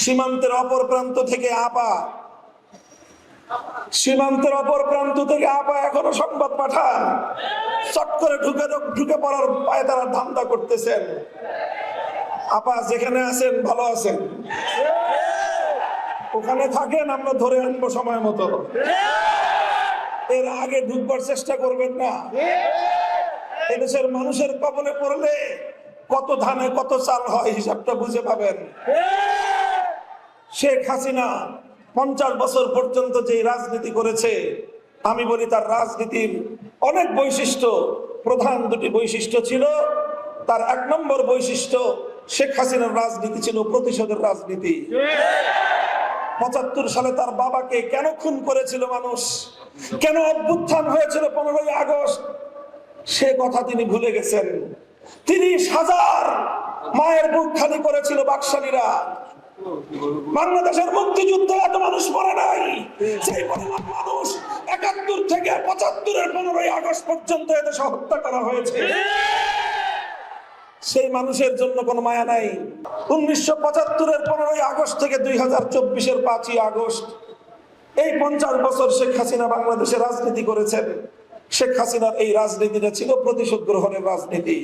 সীমান্তের অপর প্রান্ত থেকে আপা। সীমান্তের অপর প্রান্ত থেকে আপা এখনও সংবাদ পাঠান। চট করে ঢুকে ঢুকে পড়ার পায়ে তারা ধান্দা করতেছেন। আপা, যেখানে আছেন, ভালো আছেন? ওখানে থাকেন, আমরা ধরে আনব সময় মতো। এর আগে ঢুকবার চেষ্টা করবেন না। এদেশের মানুষের কবলে পড়লে কত ধানে কত চাল হয়, হিসাবটা বুঝে পাবেন। শেখ হাসিনা পঞ্চাশ বছর পর্যন্ত যে রাজনীতি করেছে, আমি বলি তার রাজনীতির অনেক বৈশিষ্ট্য, প্রধান দুটি বৈশিষ্ট্য ছিল। তার এক নম্বর বৈশিষ্ট্য, শেখ হাসিনার রাজনীতি ছিল প্রতিশোধের রাজনীতি। পঁচাত্তর সালে তার বাবাকে কেন খুন করেছিল মানুষ? কেন অভ্যুত্থান হয়েছিল পনেরোই আগস্ট? সে কথা তিনি ভুলে গেছেন। তিরিশ হাজার মায়ের বুক খালি করেছিল বাকশালীরা। বাংলাদেশের মুক্তিযুদ্ধে এত মানুষ মরে নাই। সেই পরিমাণ মানুষ একাত্তর থেকে পঁচাত্তরের পনেরোই আগস্ট পর্যন্ত এদেশে হত্যা করা হয়েছে। সেই মানুষের জন্য কোনো মায়া নাই। উনিশশো পঁচাত্তরের পনেরোই আগস্ট থেকে দুই হাজার চব্বিশের পাঁচই আগস্ট এই পঞ্চাশ বছর শেখ হাসিনা বাংলাদেশে রাজনীতি করেছেন। শেখ হাসিনার এই রাজনীতিটা ছিল প্রতিশোধ গ্রহণের রাজনীতি।